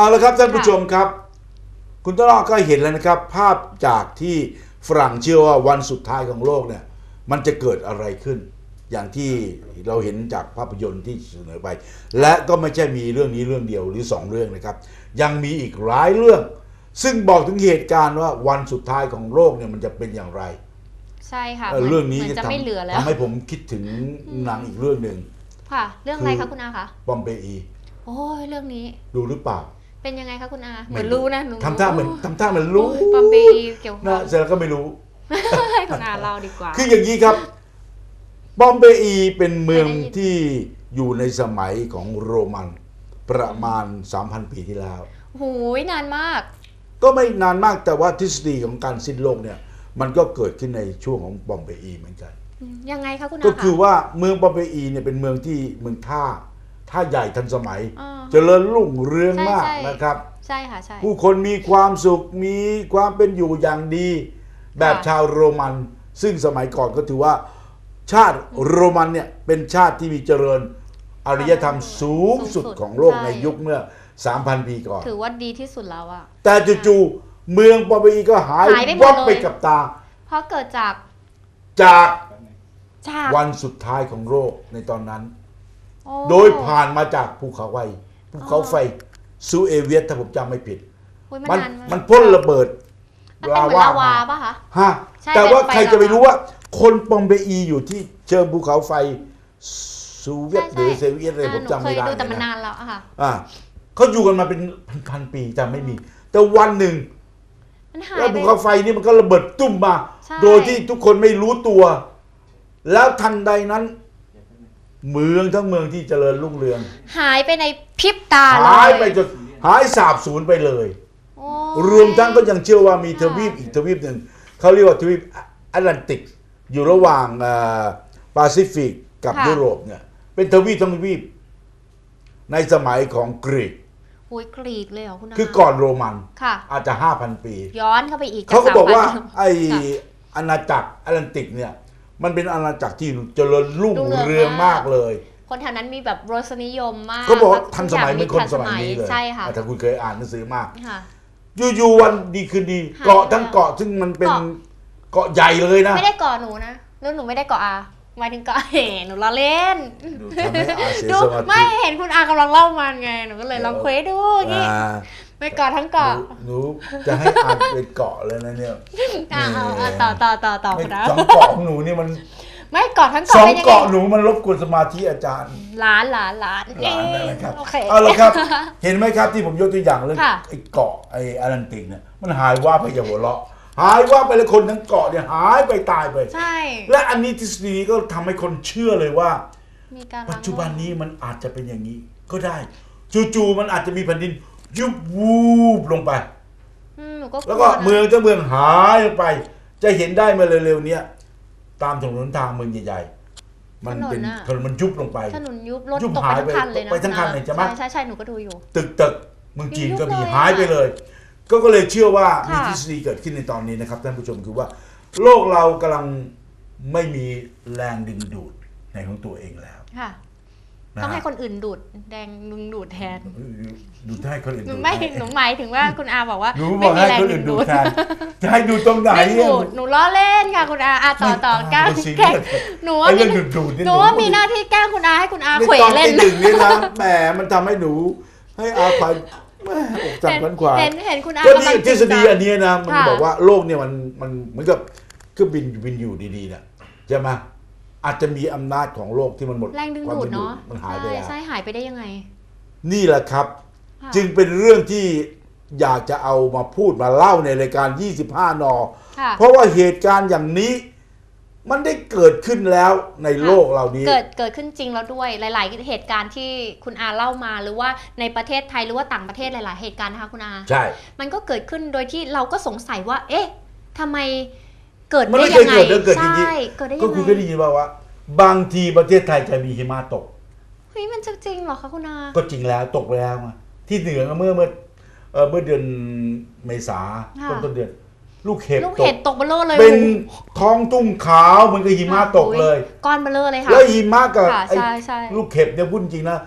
เอาละครับท่านผู้ชมครับ คุณต้นอ้อก็เห็นแล้วนะครับ ภาพจากที่ฝรั่งเชื่อว่าวันสุดท้ายของโลกเนี่ยมันจะเกิดอะไรขึ้น อย่างที่เราเห็นจากภาพยนตร์ที่เสนอไป และก็ไม่ใช่มีเรื่องนี้เรื่องเดียวหรือสองเรื่องนะครับ ยังมีอีกหลายเรื่อง ซึ่งบอกถึงเหตุการณ์ว่าวันสุดท้ายของโลกเนี่ยมันจะเป็นอย่างไร ใช่ค่ะเอ่อเรื่องนี้เหมือนจะทำไม่เหลือแล้วทำให้ผมคิดถึงหนังอีกเรื่องหนึ่งค่ะ เรื่องอะไรคืคะอคุณอาคะบอมเบอีโอ้ยเรื่องนี้ ดูหรือเปล่า เป็นยังไงคะคุณอาเหไม่มือนรู้รู้นะหนูทำท่าเหมือนทำท่าเหมือนรู้ปอมเปอีเกี่ยวกับนะเสร็จแล้วก็ไม่รู้ให้คุณอาเล่าดีกว่า คืออย่างนี้ครับบอมเบอีเป็นเมืองเคยได้ยินที่อยู่ในสมัยของโรมันประมาณ 3,000 ปีที่แล้วหูยนานมาก ก็ไม่นานมากแต่ว่าทฤษฎีของการสิ้นโลกเนี่ย มันก็เกิดขึ้นในช่วงของบอมเบอีเหมือนกัน ยังไงคะคุณอาก็คือคะว่าเมืองบอมเบอีเนี่ยเป็นเมืองที่เมืองท่า ท่าใหญ่ทันสมัยอ่าเจริญรุ่งเรืองใช่มากใช่นะครับ ใช่ค่ะใช่ผู้คนมีความสุขมีความเป็นอยู่อย่างดี แบบค่ะชาวโรมัน ซึ่งสมัยก่อนก็ถือว่า ชาติโรมันเนี่ยเป็นชาติที่มีเจริญอารยธรรมสูงสุดของโลกในยุคเมื่อ 3,000 ปีก่อน ถือว่าดีที่สุดแล้วอะแต่จู่ๆเมืองปอมเปอีก็หายหายไปหมดวับเลยไปกับตา เพราะเกิดจากจากจากวันสุดท้ายของโลกในตอนนั้น โอ้โดยผ่านมาจากภูเขาไฟภูเขาไฟซูเอเวียสถ้าผมจำไม่ผิด อุ๊ยมันนานากมันพ่นระเบิดมันเป็นเหมือนลาวาป่ะคะ ฮะใช่แต่ว่าเป็นไฟใครจะไปลาวารู้ว่า คนปอมเปอีอยู่ที่เชิงภูเขาไฟซูเวียตหรือเซเวียตอะไรอ่าผมหนูจำเคไม่ยได้ดูแต่มันนะ นานแล้วอะค่ะ อ่าเขาอยู่กันมาเป็นพันๆปีจำไม่มี แต่วันหนึ่งมันหายแล้วไป ภูเขาไฟนี่มันก็ระเบิดตุ้มมา ใช่ โดยที่ทุกคนไม่รู้ตัว แล้วทันใดนั้น เมืองทั้งเมืองที่เจริญรุ่งเรือง หายไปในพริบตาเลยหายไปจนหายสาบสูญไปเลย โอ้รวมทั้งก็ยังเชื่อว่ามีทวีปอีกทวีปหนึ่งเขาเรียกว่าทวีปแอตแลนติก อยู่ระหว่างแปซิฟิกกับยุโรปเนี่ยเป็นทวีปทั้งทวีป ในสมัยของกรีก โอ้ยกรีกเลยเหรอคุณอาคือก่อนโรมันค่ะ อาจจะ 5,000 ปี ย้อนเข้าไปอีกเขาก็บอกว่าสมพันไอ้ค่ะอาณาจักรแอตแลนติกเนี่ย มันเป็นอาณาจักรที่เจริญรุ่งรุ่งเรืองเรืองมากเลย คนแถวนั้นมีแบบรสนิยมมากเขาบอกว่าแล้วทันสมัยเหมือนคนทุกสอางมัยนี้เลยใช่ค่ะอะถ้าคุณเคยอ่านหนังสือมาก ค่ะ อยู่ๆวันดีคืนดี หายเกาะไปทั้งแล้วเกาะซึ่งมันเป็นเกาะ เกาะใหญ่เลยนะไม่ได้เกาะหนูนะแล้วหนูไม่ได้เกาะอาหมายถึงเกาะเห็นหนูล้อเล่น ดูทำให้อาเสียดูสมาธิไม่เห็นคุณอากำลังเล่ามันไงหนูก็เลยลองเควสดูอย่างงี้ อ่า ไม่เกาะทั้งหเกาะนูหนูจะให้อ่านเป็นเกาะเลยนะเนี่ยอ่าเอาเอาต่อต่อต่อต่อไม่คุณอาสองเกาะของหนูนี่มัน ไม่เกาะทั้งสองเกาะเป็นยังไงเกาะหนูมันรบกวนสมาธิอาจารย์ล้านล้านล้านหลานนั่นนะครับโอเคเอาละครับ เห็นไหมครับที่ผมยกตัวอย่างเรื่องค่ะไอ้เกาะไอ้แอตแลนติกเนี่ยมันหายว่าบไปอย่าหัวเราะหายว่าบไปเลยคนทั้งเกาะเนี่ยหายไปตายไป ใช่ และอันนี้ทฤษฎีนี้ก็ทำให้คนเชื่อเลยว่ามีการปัจจุบันนี้มันอาจจะเป็นอย่างนี้ก็ได้ จู่ๆมันอาจจะมีแผ่นดิน ยุบวูบลงไป อืมหนูก็แล้วก็ลันะเมืองทั้งเมืองหายไป จะเห็นได้เมื่อเร็วๆเนี้ยตามถนนทางเมืองใหญ่ๆมันเป็นถนนมันยุบลงไป ถนนยุบรถยุบตกไปหายทั้งไปคันเลยนะไปทั้งคันเลยใช่ไหม ใช่ใช่หนูก็ดูอยู่ ตึกตึกเมืองจีนก็มียุบเลยอะหายไปเลย ก็ก็เลยเชื่อว่ามีค่ะ ทฤษฎีเกิดขึ้นในตอนนี้นะครับท่านผู้ชมคือว่า โลกเรากำลังไม่มีแรงดึงดูดในของตัวเองแล้ว ค่ะนะ ต้องฮะให้คนอื่นดูดแดงดึงดูดแทน ดูดให้คนอื่นหนูดูดไม่ให้หนูหมายถึงว่าคุณอาบอกว่าหนูบไม่อกมีให้แรงคนดึอื่นงดูดูดดแทนจะให้ดูตรงไหนไม่อะดูดหนูล้อเล่นค่ะคุณอาอะต่อต่อแกล้งดูสิแกล้งหนูว่าไอ้มีเรื่องดูดๆนี่หนูว่ามีหน้าที่แกล้งคุณอาให้คุณอาในเขวตอนเล่นที่หนึ่งนี่นะแหมมันทำให้หนูให้อาควายแหม่อกสั่นขวัญขวายเห็นเห็นคุณอาก็กำลันี่งทฤษฎีอันเนี้ยนะมันค่ะบอกว่าโลกเนี่ยมันมันเหมือนกับเครื่องบินบินอยู่ดีๆเนี่ยใช่ไหม อาจจะมีอำนาจของโลกที่มันหมดแรงดึงควมดูดดึเนาะมันหายไปใช่แล้วใช่หายไปได้ยังไง นี่แหละครับค่ะจึงเป็นเรื่องที่อยากจะเอามาพูดมาเล่าในรายการ 25 นอค่ะเพราะว่าเหตุการณ์อย่างนี้มันได้เกิดขึ้นแล้วในโลกเหล่านี้ เกิดเกิดขึ้นจริงแล้วด้วยหลาย ๆ เหตุการณ์ที่คุณอาเล่ามาหรือว่าในประเทศไทยหรือว่าต่างประเทศหลาย ๆ เหตุการณ์นะคะคุณอา ใช่ มันก็เกิดขึ้นโดยที่เราก็สงสัยว่า เอ๊ะทำไม เกิดมันได้ไม่เคยัยงไงเกิดแล้วเกิดจริงๆใช่เกิดได้ก็ยังคือไงเคยได้ยินว่าว่า บางทีประเทศไทยจะมีหิมะตก เฮ้ยมันจะจริงเหรอคะคุณอาก็จริงแล้วตกไปแล้วมาที่เหนือเมื่อเมื่อเอ่อเมื่อเดือนเมษาต้นต้นเดือน ลูกเห็บลูกตเห็กบตกเบลอเลยเป็นโอ้โหท้องตุ้มขาวเหมือนกับหิมะตกเลยก้อนเบลอเลยค่ะ แล้วหิมะกับค่ะไอ้ใช่ใช่ ลูกเห็บเนี่ยพูดจริงนะ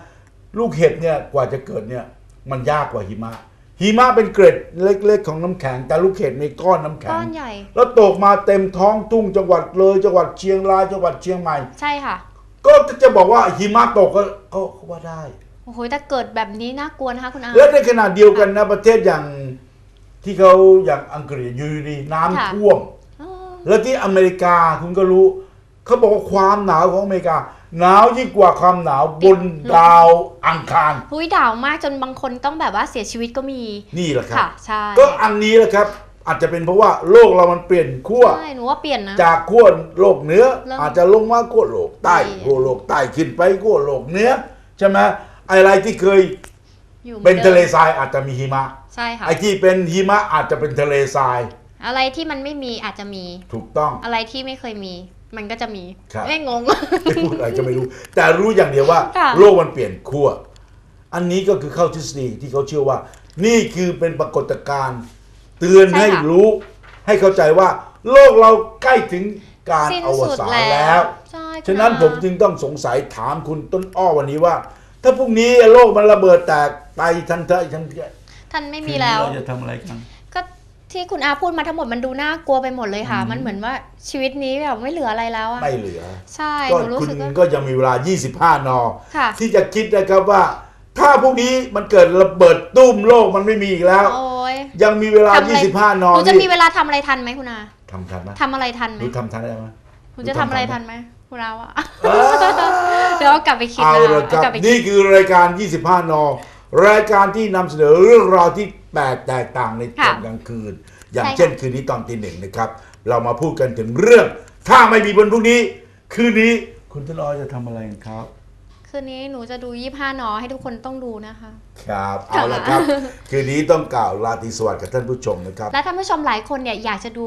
ลูกเห็บเนี่ยกว่าจะเกิดเนี่ย มันยากกว่าหิมะ หิมะเป็นเกร็ดเล็กๆ ของน้ำแข็งแต่ลูกเห็บในก้อนน้ำแข็ก้งอนใหญ่ แล้วตกมาเต็มท้องทุ่งจังหวัดเลยจังหวัดเชียงรายจังหวัดเชียงใหม่ ใช่ค่ะ ก็จะบอกว่าหิมะตกก็ก็ก็ว่าได้โอ้โหถ้าเกิดแบบนี้น่ากลัวนะคะคุณอาและในขณะเดียวกันนะประเทศอย่างที่เขาอย่างอังกฤษอยู่ดีๆน้ำค่ะท่วมอ๋อแล้วที่อเมริกาคุณก็รู้เขาบอกว่าความหนาวของอเมริกา หนาวยิ่งกว่าความหนาวบนดาวอังคารหุ้ยดาวมากจนบางคนต้องแบบว่าเสียชีวิตก็มีนี่แหละครับค่ะใช่ก็อันนี้แหละครับ อาจจะเป็นเพราะว่าโลกเรามันเปลี่ยนขั้วใช่หนูว่าเปลี่ยนนะจากขั้วโลกเหนือเริ่มอาจจะลงมาขั้วโลกใต้ใช่ขั้วโลกใต้ขึ้นไปขั้วโลกเหนือใช่ไหมอะไรที่เคยอยู่หมืเป็นดิมทะเลทรายอาจจะมีหิมะใช่ค่ะไอ้ที่เป็นหิมะอาจจะเป็นทะเลทราย อะไรที่มันไม่มีอาจจะมี ถูกต้องอะไรที่ไม่เคยมี มันก็จะมีครับไม่งงพูดอะไรก็ไม่รู้ แต่รู้อย่างเดียวว่าค่ะโลกมันเปลี่ยนขั้วอันนี้ก็คือเข้าทฤษฎีที่เขาเชื่อว่า นี่คือเป็นปรากฏการณ์เตือนให้รู้ ให้เข้าใจว่า โลกเราใกล้ถึงการสิ้นอวสุดสานแล้แล้ววใช่คุณฉะนั้นอาผมจึงต้องสงสัยถามคุณต้นอ้อวันนี้ว่า ถ้าพรุ่งนี้โลกมันระเบิดแตกไปทันเททันทีท่านไม่มีแล้วเราจะทำอะไรกันก็ ที่คุณอาพูดมาทั้งหมดมันดูน่ากลัวไปหมดเลยค่ะ มันเหมือนว่าชีวิตนี้แบบไม่เหลืออะไรแล้วอะไม่เหลือ ใช่ก็หนูรู้คุณสึกว่า ก็ยังมีเวลา 25 นอ ค่ะ ที่จะคิดนะครับว่า ถ้าพวกนี้มันเกิดระเบิดตุ้มโลกมันไม่มีอีกแล้ว โอ้ย ยังมีเวลา ทำอะไร 25 นอหนูจะนี่มีเวลาทำอะไรทันไหมคุณอาทำทันไหมทำอะไรทันไหหมนูทำทันได้ไหม หนูจะทำอะไรทันไหมคุณอาว่าอ่าเดี๋ยวเอากลับไปคิดเอานะละครับกลับไปคินี่ดคือรายการ 25 นอ รายการที่นำเสนอเรื่องราวที่ แปลกแตกต่างในตอนกลางคืน อย่างเช่นคืนนี้ตอนตีหนึ่งนะครับ เรามาพูดกันถึงเรื่อง ถ้าไม่มีบนพรุ่งนี้ คืนนี้คุณต้นอ้อจะทำอะไรกันครับ คืนนี้หนูจะดูยี่ห้านอให้ทุกคนต้องดูนะคะ ครับ เอาละครับ คืนนี้ต้องกล่าวลาตรีสวัสดิ์กับท่านผู้ชมนะครับ และท่านผู้ชมหลายคนเนี่ยอยากจะดู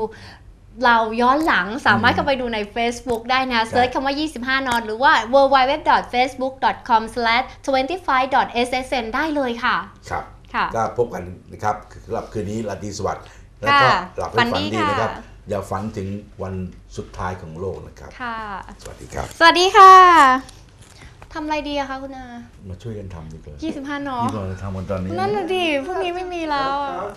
เราย้อนหลังสามารถเข้าไปดูใน Facebook ได้นะเซิร์ชคำว่า 25 นอน หรือว่า www.facebook.com/25.ssn ได้เลยค่ะ ครับค่ะ ก็พบกันนะครับสำหรับคืนนี้ลาตรีสวัสดิ์แล้วก็ค่ะหลับให้ฝันฝันดีดีนะครับค่ะอย่าฝันถึงวันสุดท้ายของโลกนะครับค่ะสวัสดีครับ สวัสดีค่ะทำอะไรดีอะคะคุณอา มาช่วยกันทำดีกว่า25นอที่เราจะทำกันตอนนี้ นั่นน่ะดิพรุ่งนี้ไม่มีแล้วอะครับ